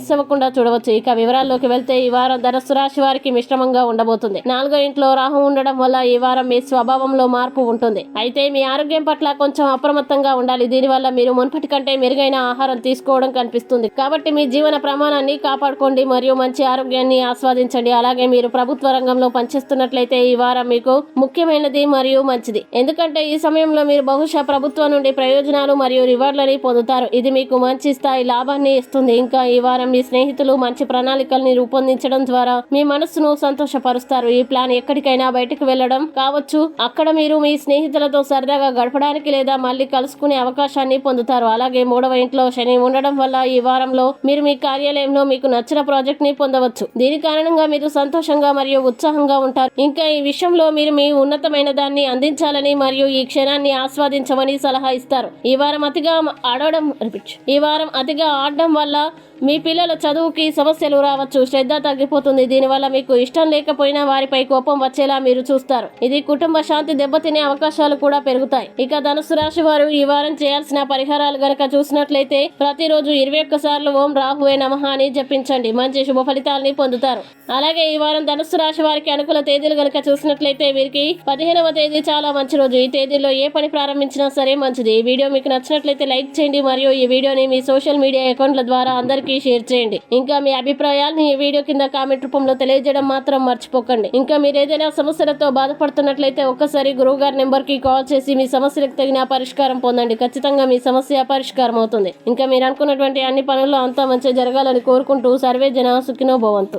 Miss అవ్వకుండా చూడవచ్చు. ఇక వివరాల్లోకి వెళ్తే ఈ వారం ధనస్సు రాశి వారికి మిశ్రమంగా ఉండబోతుంది. నాలుగో ఇంట్లో రాహు ఉండడం వల్ల ఈ వారం మీ స్వభావంలో మార్పు ఉంటుంది. అయితే మీ ఆరోగ్యం పట్ల కొంచెం అప్రమత్తంగా ఉండాలి. దీనివల్ల మీరు మున్పటి కంటే మెరుగైన ఆహారం తీసుకోవడం కనిపిస్తుంది. కాబట్టి మీ జీవన ప్రమాణాన్ని కాపాడుకోండి మరియు మంచి ఆరోగ్యాన్ని ఆస్వాదించండి. అలాగే మీరు ప్రభుత్వ రంగంలో పనిచేస్తున్నట్లయితే ఈ వారం మీకు ముఖ్యమైనది మరియు మంచిది. ఎందుకంటే ఈ సమయంలో మీరు బహుశా ప్రభుత్వం నుండి ప్రయోజనాలు మరియు రివార్డులని పొందుతారు. ఇది మీకు మంచి స్థాయి లాభాన్ని ఇస్తుంది. ఇంకా ఈ వారం మీ స్నేహితులు మంచి ప్రణాళికల్ని రూపొందించడం ద్వారా మీ మనస్సును సంతోషపరుస్తారు. ఈ ప్లాన్ ఎక్కడికైనా బయటకు వెళ్ళడం కావచ్చు. అక్కడ మీరు మీ స్నేహితులతో సరదాగా గడపడానికి లేదా మళ్ళీ కలుసుకునే అవకాశాన్ని పొందుతారు. అలాగే మూడవ ఇంట్లో శని ఉండడం వల్ల ఈ వారంలో మీరు మీ కార్యాలయంలో మీకు నచ్చిన ప్రాజెక్ట్ని పొందవచ్చు. దీని కారణంగా మీరు సంతోషంగా మరియు ఉత్సాహంగా ఉంటారు. ఇంకా ఈ విషయంలో మీరు మీ ఉన్నతమైన దాన్ని అందించాలని మరియు ఈ క్షణాన్ని ఆస్వాదించమని సలహా ఇస్తారు. ఈ వారం అతిగా ఆడడం ఈ వారం అతిగా ఆడడం వల్ల మీ పిల్లల చదువుకి సమస్యలు రావచ్చు శ్రద్ధ తగ్గిపోతుంది. దీనివల్ల మీకు ఇష్టం లేకపోయినా వారిపై కోపం వచ్చేలా మీరు చూస్తారు. ఇది కుటుంబ శాంతి దెబ్బతినే అవకాశాలు కూడా పెరుగుతాయి. ఇక ధనుసు రాశి వారు ఈ వారం చేయాల్సిన పరిహారాలు గనక చూసినట్లయితే ప్రతిరోజు ఇరవై ఒక్కసార్లు ఓం రాహువే నమః అని జపించండి. మంచి శుభ ఫలితాలని పొందుతారు. అలాగే ఈ వారం ధనుసు రాశి వారికి అనుకూల తేదీలు గనక చూసినట్లయితే వీరికి పదిహేనవ తేదీ చాలా మంచి రోజు. ఈ తేదీలో ఏ పని ప్రారంభించినా సరే మంచిది. ఈ వీడియో మీకు నచ్చినట్లయితే లైక్ చేయండి. మరియు ఈ వీడియోని మీ సోషల్ మీడియా అకౌంట్ల ద్వారా అందరికీ షేర్ చేయండి. ఇంకా మీ అభిప్రాయాలను ఈ వీడియో కింద కామెంట్ రూపంలో తెలియజేయడం మాత్రం మర్చిపోకండి. ఇంకా మీరు ఏదైనా సమస్యలతో బాధపడుతున్నట్లయితే ఒక్కసారి గురువు గారి నెంబర్కి కాల్ చేసి మీ సమస్యలకు తగిన పరిష్కారం పొందండి. ఖచ్చితంగా మీ సమస్య పరిష్కారం అవుతుంది. ఇంకా మీరు అనుకున్నటువంటి అన్ని పనుల్లో అంతా మంచి జరగాలని కోరుకుంటూ సర్వే జన సుఖినో భవంతు.